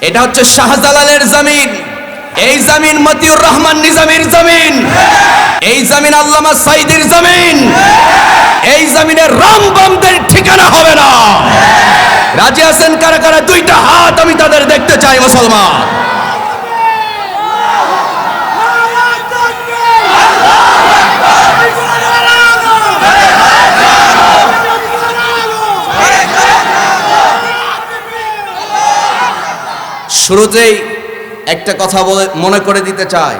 এটা হচ্ছে শাহজালালের জমিন। এই জমিন মতিউর রহমান নিজামীর জমিন। এই জমিন আল্লামা সাইদির জমিন। এই জমিনে রামবামদের ঠিকানা হবে না। রাজি আছেন কারা কারা? দুইটা হাত আমি তাদের দেখতে চাই, মুসলমান। শুরুতেই একটা কথা বলে মনে করে দিতে চাই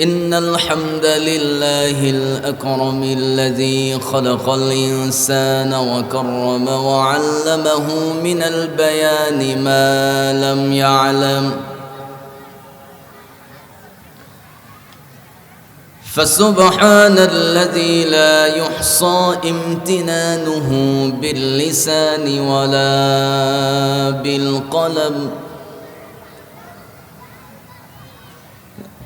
إن الحمد لله الأكرم الذي خلق الإنسان وكرم وعلمه من البيان ما لم يعلم فسبحان الذي لا يحصى امتنانه باللسان ولا بالقلم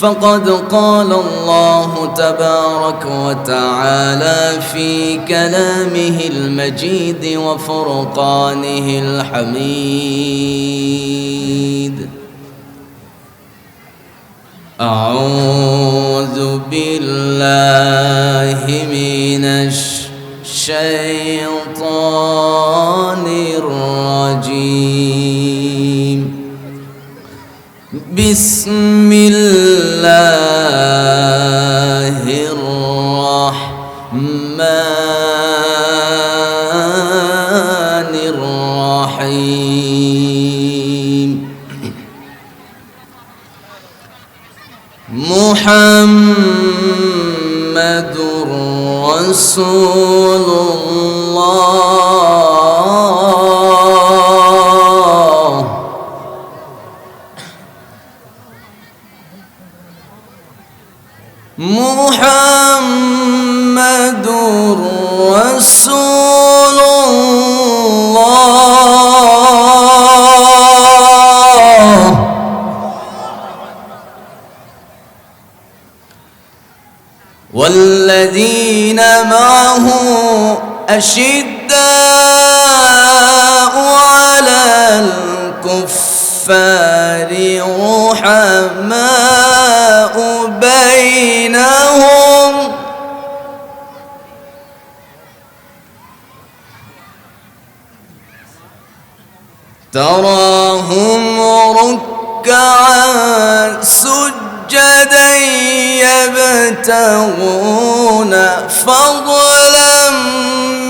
فقد قال الله تبارك وتعالى في كلامه المجيد وفرقانه الحميد. أعوذ بالله من الشيطان الرجيم. بسم الله الرحمن الرحيم محمد رسول الله محمد رسول الله. والذين معه أشداء على الكفار رحماء. بينهم تراهم ركعا سجدا يبتغون فضلا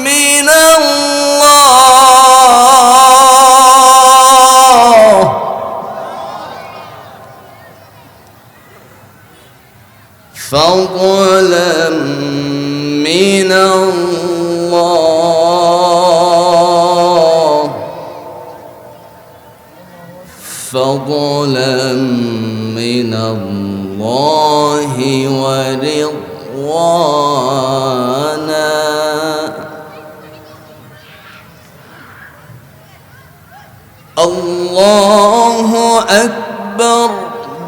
من الله فضلا من الله. فضلا من الله ورضوانا. الله أكبر.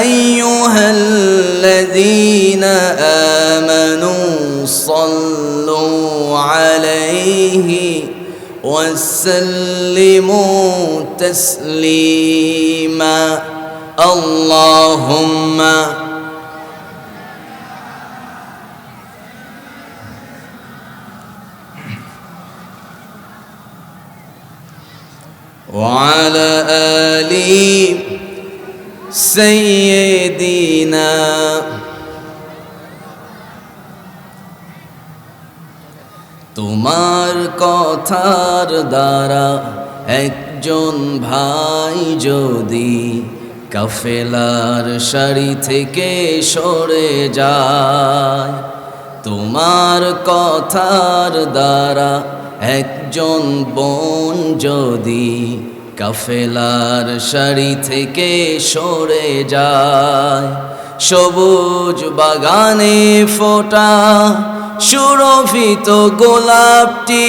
أيها الذين آمنوا صلوا عليه وسلموا تسليما. اللهم وعلى آل سيدنا তোমার কথার দ্বারা একজন ভাই যদি কাফেলার সারি থেকে সরে যায় তোমার কথার দ্বারা একজন বোন যদি কাফেলার সারি থেকে সরে যায়। সবুজ বাগানে ফোটা সুরভিত গোলাপটি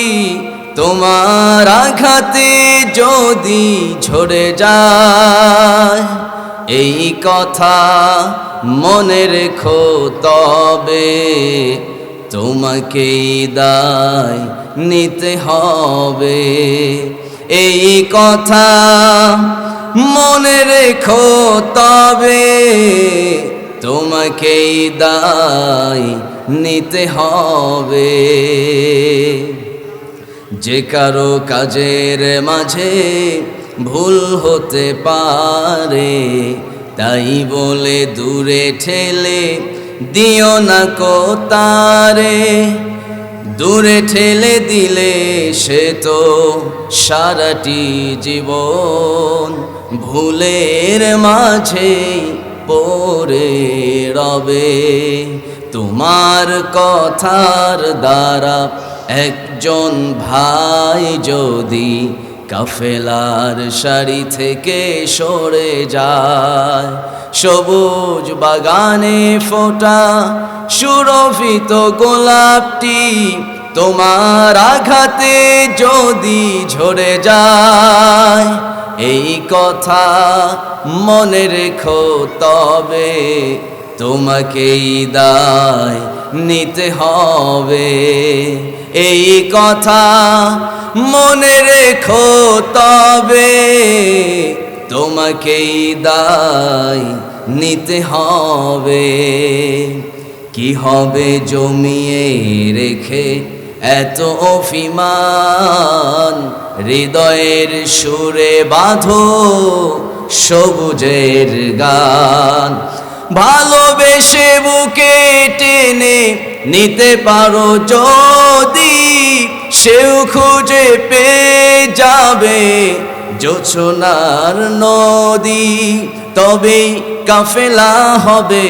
তোমার আঘাতে যদি ঝরে যায়। এই কথা মনে রেখো তবে তোমাকে দায় নিতে হবে। এই কথা মনে রেখো তবে তোমাকে দায় নিতে হবে। যে কারও কাজের মাঝে ভুল হতে পারে, তাই বলে দূরে ঠেলে দিও না কো তারে। দূরে ঠেলে দিলে সে তো সারাটি জীবন ভুলের মাঝে পড়ে রবে। তোমার কথার দ্বারা একজন ভাই যদি কাফেলার সারি থেকে সরে যায় সবুজ বাগানে ফোটা সুরভিত গোলাপটি তোমার আঘাতে যদি ঝরে যায়। এই কথা মনে রেখো তবে তোমাকেই দায় নিতে হবে। এই কথা মনে রেখো তবে তোমাকেই দায় নিতে হবে। কি হবে জমিয়ে রেখে এত অভিমান? হৃদয়ের সুরে বাঁধো সবুজের গান। ভালোবেসে বুকে টেনে নিতে পারো যদি, সেও খুঁজে পেয়ে যাবে। জোছনার নদী তবে কাফেলা হবে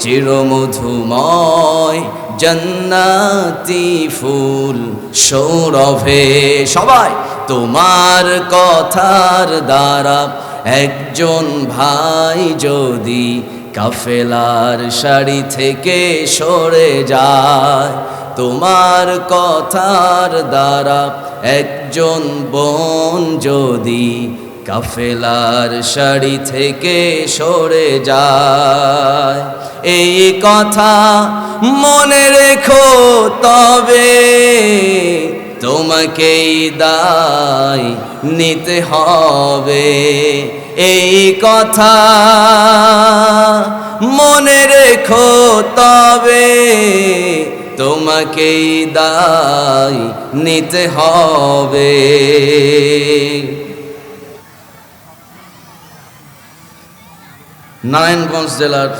চিরমধুময়। জন্নাতি ফুল সৌরভে, সবাই তোমার কথার দ্বারা একজন ভাই যদি কাফেলার সারি থেকে সরে যায় তোমার কথার দ্বারা একজন বোন যদি কাফেলার সারি থেকে সরে যায়, এই কথা মনে রেখো তবে তোমাকেই দায় নিতে হবে। এই কথা মনে রেখো তবে তোমাকেই দায় নিতে হবে। নারায়ণগঞ্জ জেলার,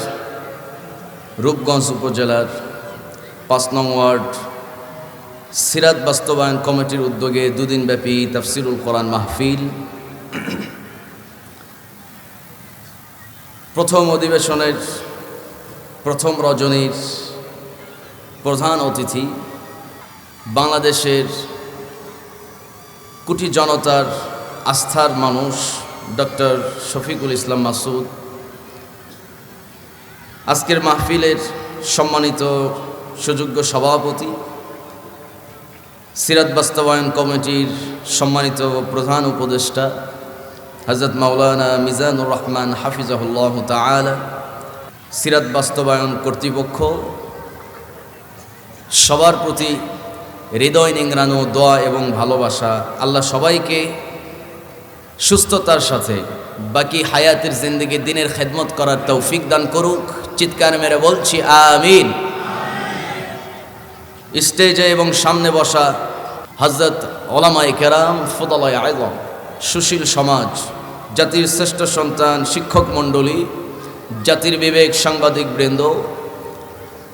রূপগঞ্জ উপজেলার পাঁচ নং ওয়ার্ড সিরাত বাস্তবায়ন কমিটির উদ্যোগে দুদিনব্যাপী তাফসিরুল কোরআন মাহফিল। প্রথম অধিবেশনের প্রথম রজনীর প্রধান অতিথি বাংলাদেশের কোটি জনতার আস্থার মানুষ, ডক্টর শফিকুল ইসলাম মাসুদ। আজকের মাহফিলের সম্মানিত সুযোগ্য সভাপতি, সিরাত বাস্তবায়ন কমিটির সম্মানিত প্রধান উপদেষ্টা হজরত মাওলানা মিজানুর রহমান হাফিজাহুল্লাহ তালা সিরাত বাস্তবায়ন কর্তৃপক্ষ সবার প্রতি হৃদয় নিংড়ানো, দোয়া এবং ভালোবাসা। আল্লাহ সবাইকে সুস্থতার সাথে বাকি হায়াতের জিন্দগি, দিনের খেদমত করার তৌফিক দান করুক। চিৎকার মেরে বলছি, আমিন। স্টেজে এবং সামনে বসা হজরত ওলামাই কেরাম, ফদলায় আয়লম সুশীল সমাজ, জাতির শ্রেষ্ঠ সন্তান, শিক্ষক মণ্ডলী, জাতির বিবেক সাংবাদিক বৃন্দ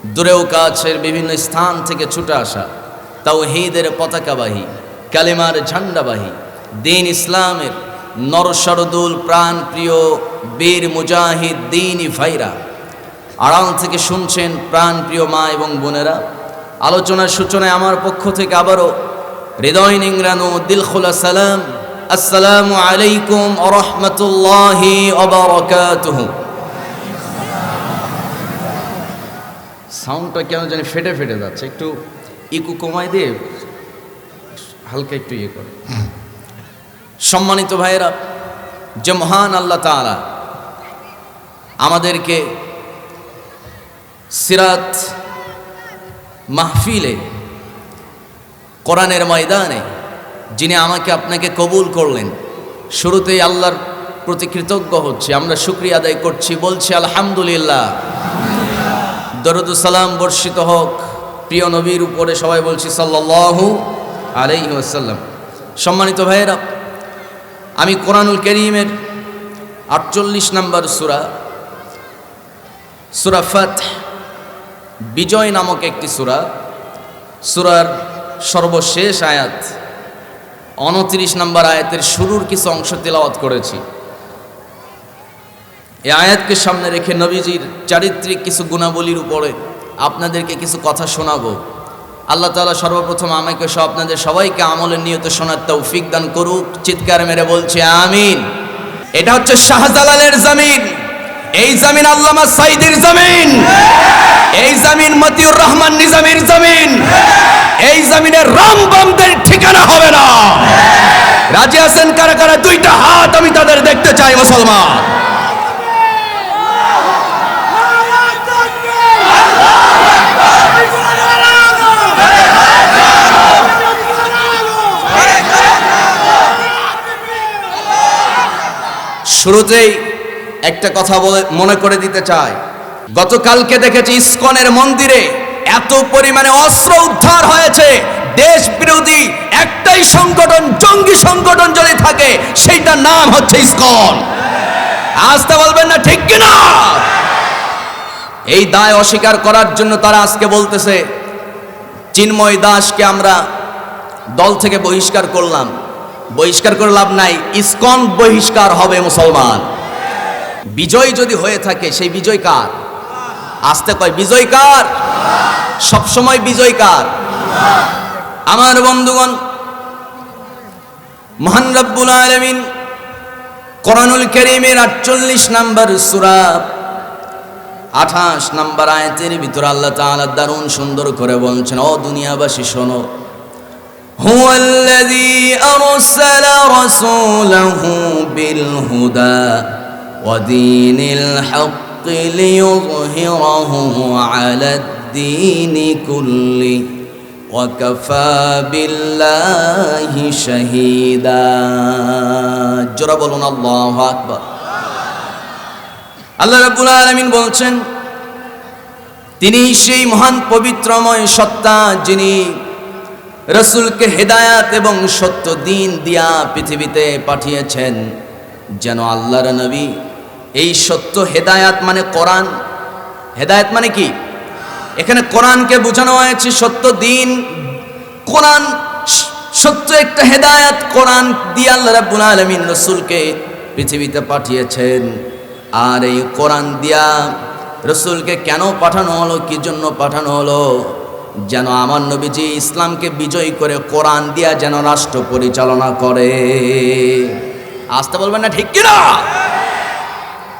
দূরেও কাছের বিভিন্ন স্থান থেকে ছুটে আসা। তাও হিদের পতাকাবাহী, কালেমার ঝান্ডাবাহী, দিন ইসলামের নরসরদুল প্রাণ প্রিয় বীর মুজাহিদ দিন ভাইরা। আড়াল থেকে শুনছেন প্রাণ প্রিয় মা এবং বোনেরা। আলোচনার সূচনায় আমার পক্ষ থেকে আবারও হৃদয় নিংরানো দিল খোলা সালাম। আসসালামু আলাইকুম আরহামতুল্লাহি অবরকাতুহু সাউন্ডটা কেন জানি ফেটে ফেটে যাচ্ছে, একটু ইকু কমাই দিয়ে হালকা একটু ইয়ে করে। সম্মানিত ভাইয়েরা, যে মহান আল্লাহ তাআলা আমাদেরকে সিরাত মাহফিলে, কোরআনের ময়দানে, যিনি আমাকে আপনাকে কবুল করলেন, শুরুতেই আল্লাহর প্রতি কৃতজ্ঞ হচ্ছে, আমরা শুক্রিয়া আদায় করছি, বলছি আলহামদুলিল্লাহ। দরুদ সালাম বর্ষিত হোক। প্রিয় নবীর উপরে সবাই বলছি সাল্লাল্লাহু আলাইহি ওয়াসাল্লাম। সম্মানিত ভাইয়েরা, আমি কোরআনুল করিমের আটচল্লিশ নম্বর সুরা সুরা ফাত বিজয় নামক একটি সুরা, সুরার সর্বশেষ আয়াত, উনত্রিশ নম্বর আয়াতের শুরুর কিছু অংশ তেলাওয়াত করেছি। এই আয়াতকে সামনে রেখে নবীজির চারিত্রিক কিছু গুণাবলীর উপরে আপনাদেরকে কিছু কথা শোনাবো। আল্লাহ তাআলা সর্বপ্রথম আমাকে সব আপনাদের সবাইকে আমলের নিয়ত শোনার তৌফিক দান করুক, চিৎকার মেরে বলছে, আমিন। এটা হচ্ছে শাহজালালের জমিন। এই জমিন আল্লামা সাইদির জমিন। এই জমিন মতিউর রহমান নিজামের জমিন। এই জমিনে রামবামদের ঠিকানা হবে না। রাজি আছেন কারা কারা? দুইটা হাত আমি তাদের দেখতে চাই, মুসলমান। শুরুতেই একটা কথা বলে, মনে করে দিতে চাই। গতকালকে দেখেছি ইসকনের মন্দিরে এত পরিমাণে অস্ত্র উদ্ধার হয়েছে। দেশ বিরোধী একটাই সংগঠন, জঙ্গি সংগঠন যদি থাকে, সেইটার নাম হচ্ছে ইসকন। আসতে বলবেন না, ঠিক কিনা? এই দায় অস্বীকার করার জন্য তারা আজকে বলতেছে, চিন্ময় দাসকে আমরা দল থেকে বহিষ্কার করলাম। বহিষ্কার করে লাভ নাই, ইসকন বহিষ্কার হবে মুসলমান। বিজয় যদি হয়ে থাকে, সেই বিজয় কার? আসতে কয়, বিজয় কার? সবসময় বিজয় কার? আমার বন্ধুগণ, মহান রব্বুল আলমিন কোরআনুল করিমের আটচল্লিশ নাম্বার সুরা, আঠাশ নাম্বার আয়াতের ভিতরে আল্লাহ তাআলা দারুণ সুন্দর করে বলছেন, ও দুনিয়াবাসী, শোনো هو الذي أرسل رسوله بالهدى ودين الحق ليظهره على الدين كله وكفى بالله شهيدا جرى بلون الله أكبر আল্লাহ রাব্বুল আলামিন বলছেন তিনি সেই মহান পবিত্রময় সত্তা যিনি রসুলকে হেদায়াত এবং সত্য দিন দিয়া পৃথিবীতে পাঠিয়েছেন যেন আল্লাহর নবী। এই সত্য হেদায়াত মানে কোরআন। হেদায়াত মানে কি? এখানে কোরআনকে বোঝানো হয়েছে সত্য দিন। কোরআন সত্য একটা হেদায়াত। কোরআন দিয়ে আল্লাহ রাব্বুল আলামিন রসুলকে পৃথিবীতে পাঠিয়েছেন। আর এই কোরআন দিয়া রসুলকে কেন পাঠানো হলো? কি জন্য পাঠানো হলো? যেন আমার নবীজি ইসলামকে বিজয় করে কোরআন দিয়া যেন রাষ্ট্র পরিচালনা করে। আসতে বলবেন না ঠিক কিনা?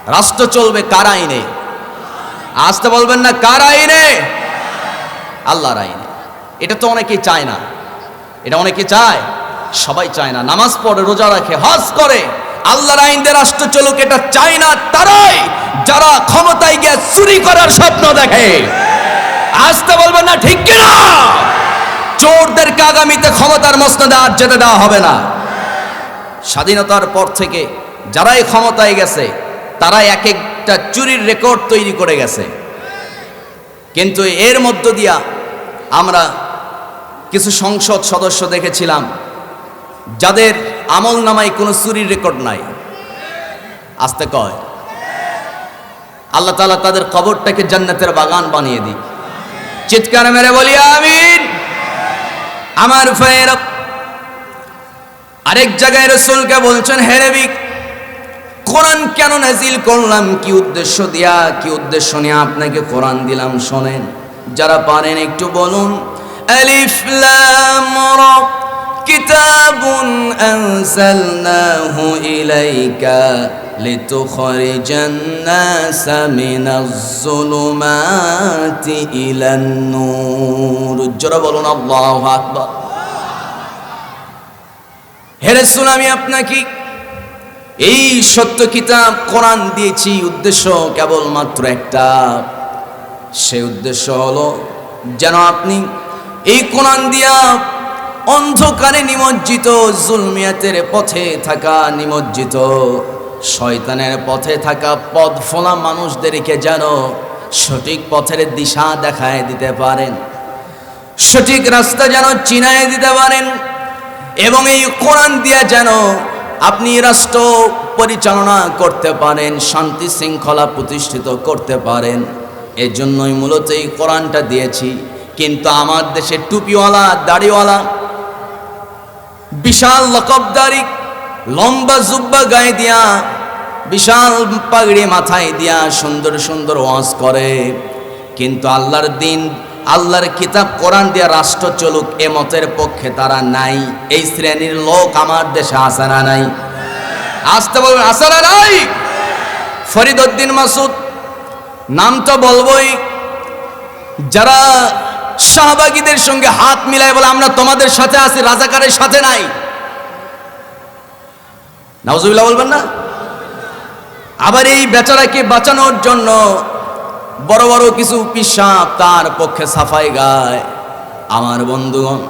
রাষ্ট্র চলবে কার আইনে? আসতে বলবেন না কার আইনে? আল্লাহর আইনে। এটা তো অনেকেই চায় না। এটা অনেকে চায়, সবাই চায় না। নামাজ পড়ে, রোজা রাখে, হজ করে, আল্লাহর আইন দিয়ে রাষ্ট্র চলুক, এটা চায় না তারাই। যারা ক্ষমতায় গিয়ে চুরি করার স্বপ্ন দেখে। আসতে বলবেন না, ঠিক কিনা? চোরদেরকে আগামীতে ক্ষমতার মসনদে আর যেতে দেওয়া হবে না। স্বাধীনতার পর থেকে যারাই ক্ষমতায় গেছে তারা এক একটা চুরির রেকর্ড তৈরি করে গেছে। কিন্তু এর মধ্য দিয়া আমরা কিছু সংসদ সদস্য দেখেছিলাম, যাদের আমল নামায় কোনো চুরির রেকর্ড নাই। আসতে কয়। আল্লাহ তালা তাদের কবরটাকে জান্নাতের বাগান বানিয়ে দিই চিৎকার মেরে বলি, আমিন। আমার ফের আরেক জায়গায় রসুলকে বলছেন হেরেবিক কোরআন কেন নাজিল করলাম? কি উদ্দেশ্য দিয়া, কি উদ্দেশ্য নিয়ে আপনাকে কোরআন দিলাম, শোনেন। যারা পারেন একটু বলুন। আলিফ লাম রা আনজালনাহু ইলাইকা লিতুখরিজান নাসা মিনাজ যুলুমাতি ইলান নূর। জোরে বলুন, আল্লাহু আকবার। হে রাসূল, আমি আপনাকে এই সত্য কিতাব কোরআন দিয়েছি। উদ্দেশ্য কেবলমাত্র একটা। সে উদ্দেশ্য হলো, যেন আপনি এই কোরআন দিয়া অন্ধকারে নিমজ্জিত, জুলমিয়াতের পথে থাকা নিমজ্জিত, শয়তানের পথে থাকা পথ ফোলা মানুষদেরকে যেন সঠিক পথের দিশা দেখায় দিতে পারেন। সঠিক রাস্তা যেন চিনায় দিতে পারেন এবং এই কোরআন দিয়া যেন আপনি রাষ্ট্র পরিচালনা করতে পারেন, শান্তি শৃঙ্খলা প্রতিষ্ঠিত করতে পারেন। এর জন্যই মূলত এই কোরআনটা দিয়েছি। কিন্তু আমার দেশে টুপিওয়ালা, দাড়িওয়ালা বিশাল লকবদারি, লম্বা জুব্বা গায়ে দিয়া, বিশাল পাগড়ি মাথায় দিয়া সুন্দর সুন্দর ওয়াজ করে। কিন্তু আল্লাহর দিন, আল্লাহর কিতাব, কোরআন দিয়া রাষ্ট্র চলুক, এ মতের পক্ষে তারা নাই। এই শ্রেণির লোক আমার দেশে আসে না নাই? আসতে বলবেন আসে না নাই? ফরিদউদ্দিন মাসুদ, নাম তো বলবই, যারা শাহবাগীদের সঙ্গে হাত মিলায় বলে, আমরা তোমাদের সাথে আছি, রাজাকারের সাথে নাই। নাউজুবিল্লাহ বলবেন না? আবার এই বেচারাকে বাঁচানোর জন্য বড় বড় কিছু পিসাব তার পক্ষে সাফাই গায়। আমার বন্ধুগণ,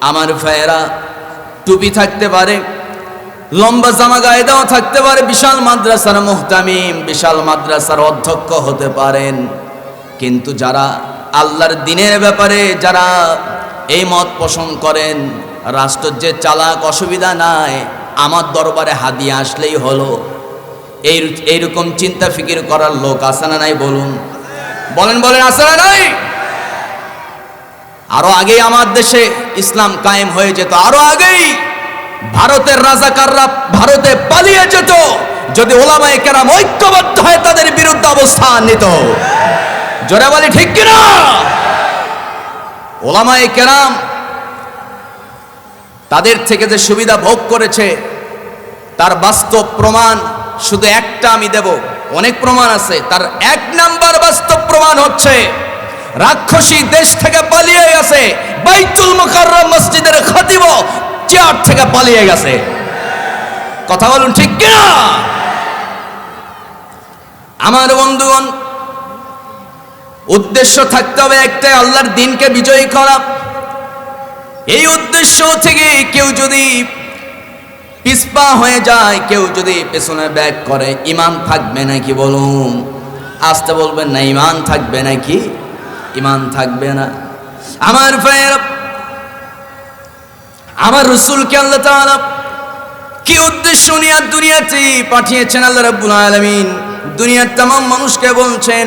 আমার ভাইয়েরা, টুপি থাকতে পারে, লম্বা জামা গায়ে দেওয়া থাকতে পারে, বিশাল মাদ্রাসার মোহতামিম, বিশাল মাদ্রাসার অধ্যক্ষ হতে পারেন। কিন্তু যারা আল্লাহর দিনের ব্যাপারে যারা এই মত পোষণ করেন রাষ্ট্রের যে চালাক অসুবিধা নাই, আমার দরবারে হাদিয়া আসলেই হলো। এই এইরকম চিন্তা ফিকির করার লোক আছে না নাই বলুন? বলেন বলেন, আছে না নাই? আরও আগে আমার দেশে ইসলাম কায়েম হয়ে যেত, আরও আগেই ভারতের রাজাকাররা ভারতে পালিয়ে যেত, যদি ওলামায়ে কেরাম ঐক্যবদ্ধ হয়ে তাদের বিরুদ্ধে অবস্থান নিত। জোরে বলি, ঠিক কিনা? ওলামায়ে কেরাম তাদের থেকে যে সুবিধা ভোগ করেছে, তার বাস্তব প্রমাণ শুধু একটা আমি দেব। অনেক প্রমাণ আছে। তার এক নাম্বার বাস্তব প্রমাণ হচ্ছে, রাক্ষসী দেশ থেকে পালিয়ে গেছে, বাইতুল মুকাররম মসজিদের খতিব চেয়ার থেকে পালিয়ে গেছে। কথা বলুন ঠিক কিনা? আমার বন্ধুগণ উদ্দেশ্য থাকতে হবে একটাই, আল্লাহর দিনকে বিজয়ী করা। এই উদ্দেশ্য থেকে কেউ যদি পিসপা হয়ে যায়, কেউ যদি পেছনে ব্যাক করে, ইমান থাকবে নাকি বলুন? আসতে বলবেন না, ইমান থাকবে নাকি? ইমান থাকবে না। আমার ফের আমার রসুলকে আল্লাহ তালা কি উদ্দেশ্য নিয়ে দুনিয়াতে পাঠিয়েছেন আল্লাহ রাব্বুল আলামিন? দুনিয়ার তাম মানুষকে বলছেন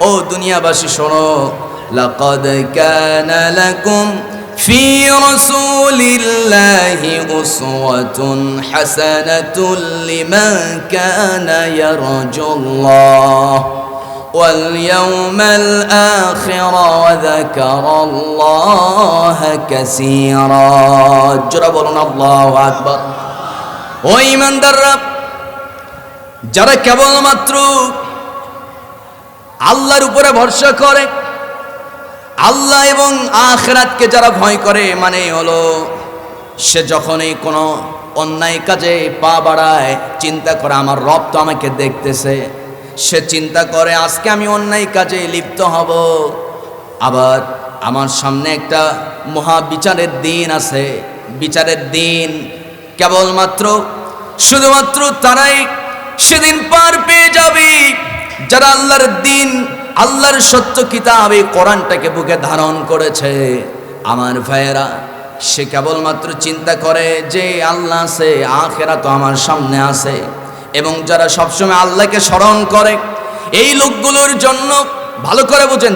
ও দুনিয়াবাসী শোনো লাকাদ কানা লাকুম في رسول الله أسوة حسنة لمن كان يرجو الله واليوم الآخر وذكر الله كثيرا جرب الله أكبر ওই ইমানদাররা যারা কেবলমাত্র আল্লাহর উপরে ভরসা করে। আল্লাহ এবং আখরাতকে যারা ভয় করে মানে হলো সে যখনই কোনো অন্যায় কাজে পা বাড়ায়, চিন্তা করে, আমার রব তো আমাকে দেখতেছে। সে চিন্তা করে, আজকে আমি অন্যায় কাজে লিপ্ত হব। আবার আমার সামনে একটা মহা বিচারের দিন আছে। বিচারের দিন কেবলমাত্র, শুধুমাত্র তারাই সেদিন পার পেয়ে যাবে। যারা আল্লাহর দিন, আল্লাহর সত্য কিতাব এই কোরআনটাকে বুকে ধারণ করেছে, আমার ভাইয়েরা, সে কেবলমাত্র চিন্তা করে যে আল্লাহ আছে আখেরা তো আমার সামনে আছে। এবং যারা সবসময় আল্লাহকে স্মরণ করে, এই লোকগুলোর জন্য ভালো করে বুঝেন,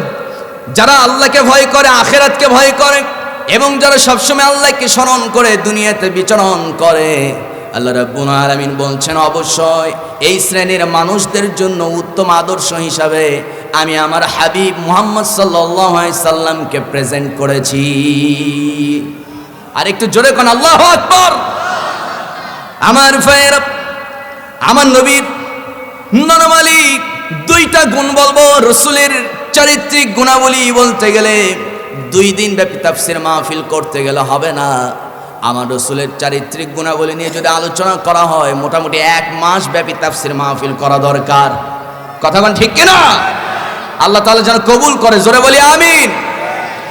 যারা আল্লাহকে ভয় করে, আখেরাতকে ভয় করে, এবং যারা সবসময় আল্লাহকে স্মরণ করে, দুনিয়াতে বিচরণ করে আল্লাহ রাব্বুল আলামিন বলছেন, অবশ্যই এই শ্রেণির মানুষদের জন্য উত্তম আদর্শ হিসাবে আমি আমার হাবিব মুহাম্মদ সাল্লাল্লাহু আলাইহি সাল্লামকে প্রেজেন্ট করেছি। আর একটু জোরে কোন আল্লাহু আকবার। আমার ভাইয়ের, আমার নবীর নরমালি দুইটা গুণ বলব, রসুলের চারিত্রিক গুণাবলী বলতে গেলে দুই দিন ব্যাপী তাফসির মাহফিল করতে গেলে হবে না। আমার রসুলের চারিত্রিক গুণাবলী নিয়ে যদি আলোচনা করা হয়, মোটামুটি এক মাস ব্যাপী তাফসির মাহফিল করা দরকার। কথা বল ঠিক কিনা? আল্লাহ তাআলা যেন কবুল করে, জোরে বলি আমিন।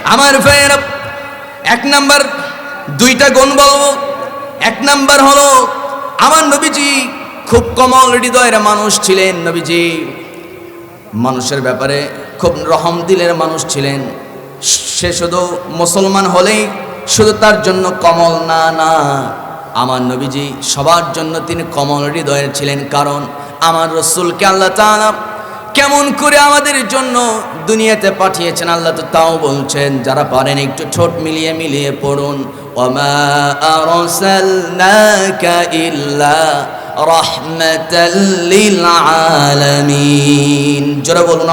আমার ফের এক নাম্বার দুইটা গুণ বলব। এক নাম্বার হলো, আমার নবীজি খুব কমল হৃদয়ের মানুষ ছিলেন নবীজি। মানুষের ব্যাপারে খুব রহম দিলের মানুষ ছিলেন। সে শুধু মুসলমান হলেই শুধু তার জন্য কমল, না না। আমার নবীজি সবার জন্য তিনি কমল হৃদয়ের ছিলেন, কারণ আমার রসুলকে আল্লাহ তাআলা কেমন করে আমাদের জন্য দুনিয়াতে পাঠিয়েছেন, আল্লাহ তো তাও বলছেন, যারা পারেন একটু ঠোঁট মিলিয়ে মিলিয়ে পড়ুন। জোরে বলুন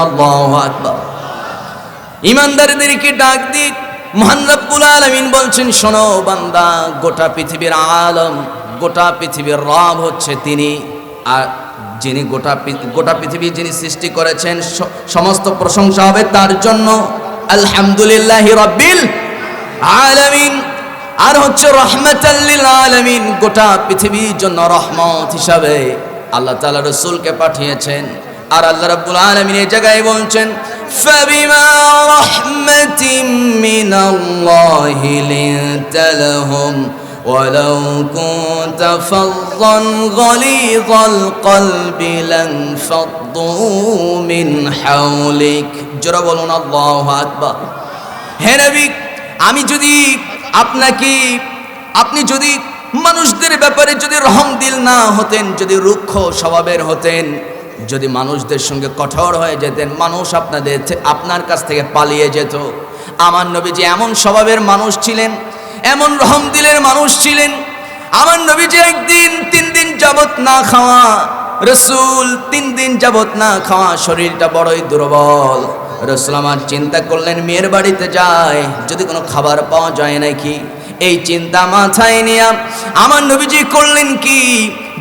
ইমানদারদেরকে ডাক দিক। মহান রব্বুল আলামিন বলছেন, শোনো বান্দা, গোটা পৃথিবীর আলম, গোটা পৃথিবীর রব হচ্ছে তিনি। আর যিনি গোটা গোটা পৃথিবী যিনি সৃষ্টি করেছেন সমস্ত প্রশংসা হবে তার জন্য। আলহামদুলিল্লাহ রব্বিল আলামিন। আর হচ্ছে রহমতাল্লিল আলামিন, গোটা পৃথিবীর জন্য রহমত হিসাবে আল্লাহ তাআলা রসুলকে পাঠিয়েছেন। আর আল্লাহ রাব্বুল আলামিন এই জায়গায় বলছেন فبما رحمة من الله لنت لهم ولو كنت فظا غليظ القلب لانفضوا من حولك جرى বলুন আল্লাহু আকবার হে নবী আমি যদি আপনাকে আপনি যদি মানুষদের ব্যাপারে যদি রহম দিল না হতেন যদি রুক্ষ স্বভাবের হতেন যদি মানুষদের সঙ্গে কঠোর হয়ে যেতেন, মানুষ আপনাদের আপনার কাছ থেকে পালিয়ে যেত। আমার নবী যে এমন স্বভাবের মানুষ ছিলেন, এমন রহম দিলের মানুষ ছিলেন। আমার নবী যে একদিন তিন দিন যাবত না খাওয়া, রসুল তিন দিন যাবত না খাওয়া শরীরটা বড়ই দুর্বল। রসুল আমার চিন্তা করলেন, মেয়ের বাড়িতে যায়, যদি কোনো খাবার পাওয়া যায় নাকি? এই চিন্তা মাথায় নিয়ে আমার নবীজি করলেন কি?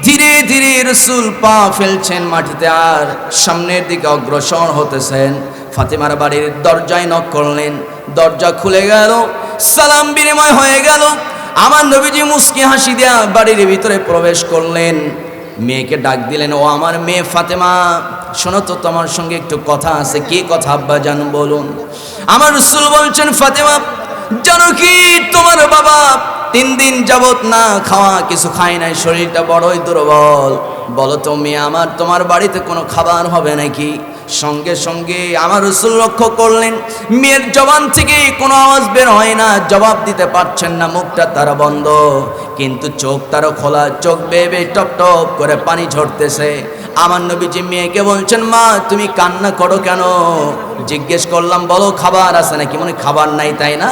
ধীরে ধীরে রসুল পা ফেলছেন মাটিতে আর সামনের দিকে অগ্রসর হতেছেন। ফাতেমার বাড়ির দরজায় নক করলেন। দরজা খুলে গেল, সালাম বিনিময় হয়ে গেল। আমার নবীজি মুস্কি হাসি দেয়া বাড়ির ভিতরে প্রবেশ করলেন। মেয়েকে ডাক দিলেন, ও আমার মেয়ে ফাতেমা, শোনো তো তোমার সঙ্গে একটু কথা আছে। কি কথা আব্বা জান বলুন? আমার রসুল বলছেন, ফাতেমা জানো কি? তোমার বাবা তিন দিন যাবত না খাওয়া, কিছু খায় নাই, শরীরটা বড়ই দুর্বল। বলো তুমি, আমার তোমার বাড়িতে কোনো খাবার হবে নাকি? সঙ্গে সঙ্গে আমার রসুল লক্ষ্য করলেন, মেয়ের জবান থেকে কোনো আওয়াজ বের হয় না, জবাব দিতে পারছেন না, মুখটা তারা বন্ধ। কিন্তু চোখ তারও খোলা, চোখ বেবে টপ টপ করে পানি ঝরতেছে। আমার নবীজি মেয়েকে বলছেন, মা, তুমি কান্না করো কেন? জিজ্ঞেস করলাম, বলো, খাবার আছে নাকি? মনে খাবার নাই, তাই না?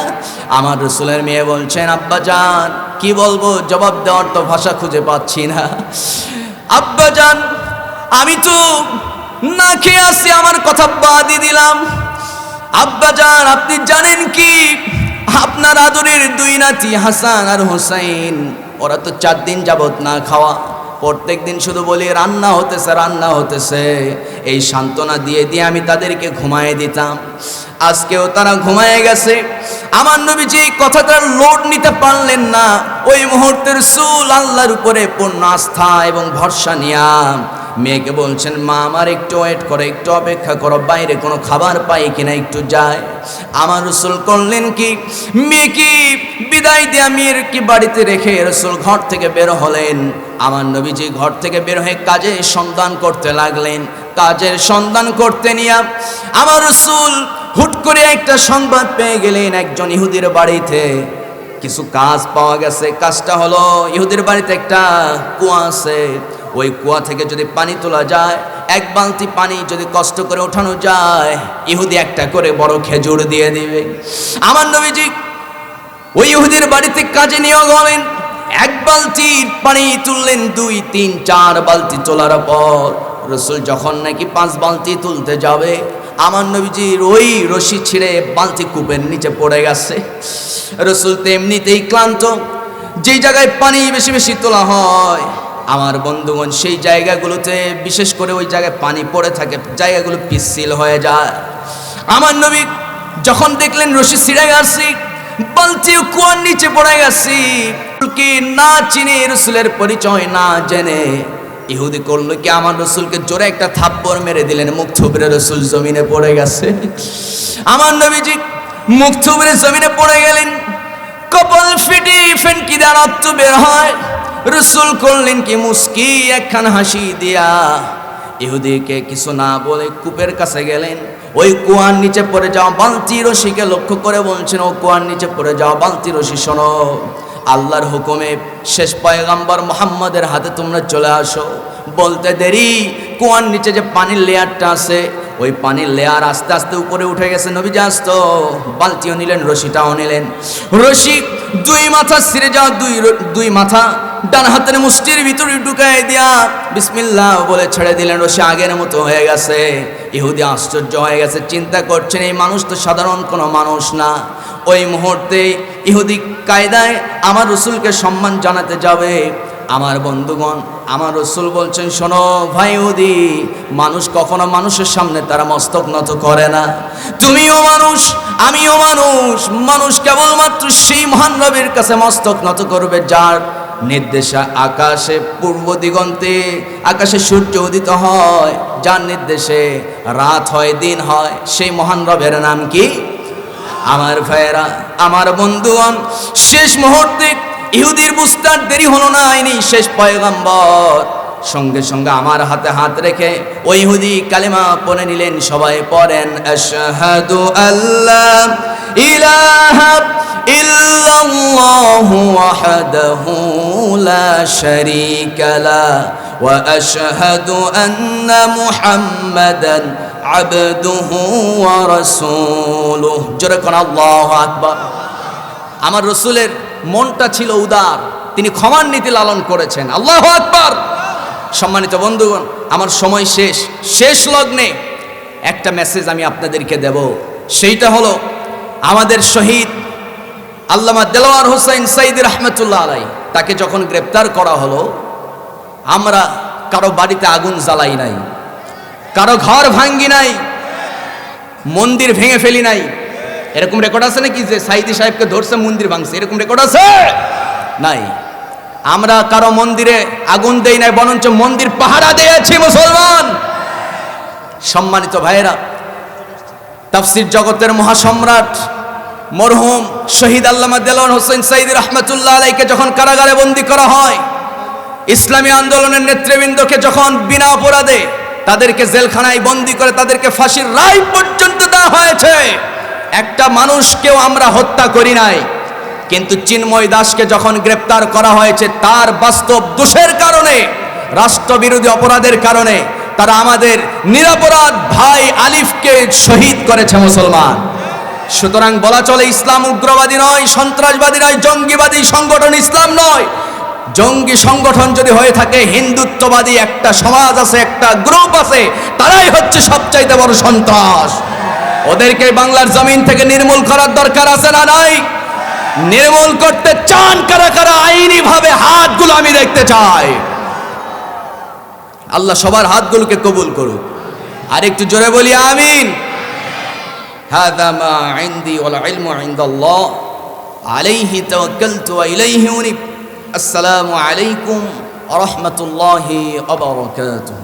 আমার রসুলের মেয়ে বলছেন, আব্বা যান কি বলব? জবাব দেওয়ার তো ভাষা খুঁজে পাচ্ছি না। আব্বা যান আমি তো না খেয়ে আসি, আমার কথা বাদই দিলাম। আব্বা যান আপনি জানেন কি? আপনার আদরের দুই নাতি হাসান আর হোসাইন, ওরা তো চার দিন যাবত না খাওয়া। প্রত্যেক দিন শুধু বলি, রান্না হতেছে রান্না হতেছে। এই সান্ত্বনা দিয়ে দিয়ে আমি তাদেরকে ঘুমায় দিতাম। আজকেও তারা ঘুমায় গেছে। আমার নবীজি এই কথাটার লোড নিতে পারলেন না। ওই মুহূর্তের সুল আল্লাহর উপরে পূর্ণ আস্থা এবং ভরসা নিয়া মেয়েকে বলছেন, মা, আমার একটু ওয়েট করো, একটু অপেক্ষা করো, বাইরে কোনো খাবার পাই কিনা, একটু যায়। আমার রসুল করলেন কি? মেয়ে কি বিদায় দিয়া মেয়ের কি বাড়িতে রেখে রসুল ঘর থেকে বের হলেন। আমার নবীজি ঘর থেকে বের হয়ে কাজে সন্ধান করতে লাগলেন। কাজের সন্ধান করতে নিয়ে আমার রসুল হুট করে একটা সংবাদ পেয়ে গেলেন একজন ইহুদির বাড়িতে। কিছু কাজ পাওয়া গেছে। কাজটা হলো ইহুদির বাড়িতে একটা কুয়া আছে। ওই কুয়া থেকে যদি পানি তোলা যায়, এক বালতি পানি যদি কষ্ট করে ওঠানো যায়, ইহুদি একটা করে বড় খেজুর দিয়ে দিবে। আমার নবীজি, ওই ইহুদির বাড়িতে কাজে নিয়োগ হলেন এক বালতি পানি তুললেন দুই, তিন, চার বালতি তোলার পর রসুল যখন নাকি পাঁচ বালতি তুলতে যাবে, আমার নবীজির ওই রশি ছিঁড়ে বালতি কূপের নিচে পড়ে গেছে। রসুল তো এমনিতেই ক্লান্ত। যেই জায়গায় পানি বেশি বেশি তোলা হয় আমার বন্ধুগণ, সেই জায়গাগুলোতে, বিশেষ করে ওই জায়গায় পানি পড়ে থাকে, জায়গাগুলো পিচ্ছিল হয়ে যায়। আমার নবী যখন দেখলেন রশি ছিঁড়ে গেছে বালতিও কুয়ার নিচে পড়ে গেছি কি না চিনে, রসুলের পরিচয় না জেনে, ইহুদি করল কি, আমার রসুলকে জোরে একটা থাপ্পড় মেরে দিলেন, মুখ থুবড়ে রসুল জমিনে পড়ে গেছে। আমার নবীজি মুখ থুবড়ে জমিনে পড়ে গেলেন, কপাল ফেটে ফেনকি দেওয়ার রক্ত বের হয়। রসুল করলেন কি মুস্কি, একখান হাসি দিয়া। ইহুদিকে কিছু না বলে কূপের কাছে গেলেন। ওই কুয়ার নিচে পড়ে যাওয়া বালতি রশিকে লক্ষ্য করে বলছেন, ও কুয়ার নিচে পড়ে যাওয়া বালতি রশি শোনো। আল্লাহর হুকুমে শেষ পয়গাম্বর মোহাম্মদের হাতে তোমরা চলে আসো। বলতে দেরি, কুয়ার নিচে যে পানির লেয়ারটা আছে ওই পানির লেয়ার আস্তে আস্তে উপরে উঠে গেছে। নবী যাস্ত বালতিও নিলেন, রশিটাও নিলেন। রশি দুই মাথা ছিঁড়ে যাওয়া, দুই দুই মাথা ডান হাতের মুষ্টির ভিতরে ঢুকাই দিয়া বিসমিল্লাহ বলে ছেড়ে দিলেন। রশি আগের মতো হয়ে গেছে। ইহুদি আশ্চর্য হয়ে গেছে, চিন্তা করছেন, এই মানুষ তো সাধারণ কোনো মানুষ না। ওই মুহূর্তে ইহুদি কায়দায় আমার রসুলকে সম্মান জানাতে যাবে। আমার বন্ধুগণ, আমার রসুল বলছেন, শোনো ভাই ইহুদি, মানুষ কখনো মানুষের সামনে তারা মস্তক নত করে না। তুমিও মানুষ, আমিও মানুষ মানুষ কেবলমাত্র সেই মহান রবির কাছে মস্তক নত করবে, যার নির্দেশে আকাশে পূর্ব দিগন্তে আকাশে সূর্য উদিত হয়, যার নির্দেশে রাত হয়, দিন হয়। সেই মহান রবের নাম কি? আমার ভাইয়েরা, আমার বন্ধুগণ, শেষ মুহূর্তে ইহুদির বুঝতার দেরি হলো না আইনি শেষ পয়গম্বর। সঙ্গে সঙ্গে আমার হাতে হাত রেখে ওই ইহুদি কালেমা পড়ে নিলেন, সবাই পড়েন, আশহাদু আল্লাহ ইলাহা ইল্লাল্লাহু ওয়াহদাহু লা শারীকা লা ওয়া আশহাদু আন্না মুহাম্মাদান আবদুহু ওয়া রাসূলুহু। জোরে কোন আল্লাহু আকবার। আমার রসুলের মনটা ছিল উদার। তিনি ক্ষমার নীতি লালন করেছেন। আল্লাহ আকবার! সম্মানিত বন্ধুগণ, আমার সময় শেষ। শেষ লগ্নে একটা মেসেজ আমি আপনাদেরকে দেব। সেইটা হলো, আমাদের শহীদ আল্লামা দেলোয়ার হোসেন সাইদ রহমতুল্লাহ আলাই তাকে যখন গ্রেপ্তার করা হলো, আমরা কারও বাড়িতে আগুন জ্বালাই নাই, কারও ঘর ভাঙ্গি নাই, মন্দির ভেঙে ফেলি নাই এরকম রেকর্ড আছে নাকি যে সাইদি সাহেবকে ধরছে, মন্দির ভাঙছে? এরকম রেকর্ড আছে? নাই। আমরা কারও মন্দিরে আগুন দেই নাই, বরঞ্চ মন্দির পাহারা দিয়েছি মুসলমান। সম্মানিত ভাইয়েরা, তাফসির জগতের মহাসম্রাট মরহুম শহীদ আল্লামা দেলন হোসেন সাইদ রহমতুল্লাহ আলাইকে যখন কারাগারে বন্দী করা হয়, ইসলামী আন্দোলনের নেতৃবৃন্দকে যখন বিনা অপরাধে তাদেরকে জেলখানায় বন্দি করে তাদেরকে ফাঁসির রায় পর্যন্ত দেওয়া হয়েছে মানুষকেও আমরা হত্যা করি নাই। কিন্তু চিন্ময় দাসকে যখন গ্রেপ্তার করা হয়েছে, তার বাস্তব দোষের কারণে, রাষ্ট্রবিরোধী অপরাধের কারণে, তারা আমাদের নিরাপরাধ ভাই আলিফকে শহীদ করেছে মুসলমান। সুতরাং বলা চলে, ইসলাম উগ্রবাদী নয়, সন্ত্রাসবাদী নয়, জঙ্গিবাদী সংগঠন ইসলাম নয়। জঙ্গি সংগঠন যদি হয়ে থাকে, হিন্দুত্ববাদী একটা সমাজ আছে, একটা গ্রুপ আছে, তারাই হচ্ছে সবচাইতে বড় সন্ত্রাস। ওদেরকে বাংলার জমিন থেকে নির্মূল করার দরকার আছে না নাই? নির্মূল করতে চান কারা কারা? আইনি ভাবে হাতগুলো আমি দেখতে চাই। আল্লাহ সবার হাতগুলোকে কবুল করুক। আর একটু জোরে বলি, আমিন। আসসালামু আলাইকুম ওয়া রাহমাতুল্লাহি ওয়া বারাকাতুহু।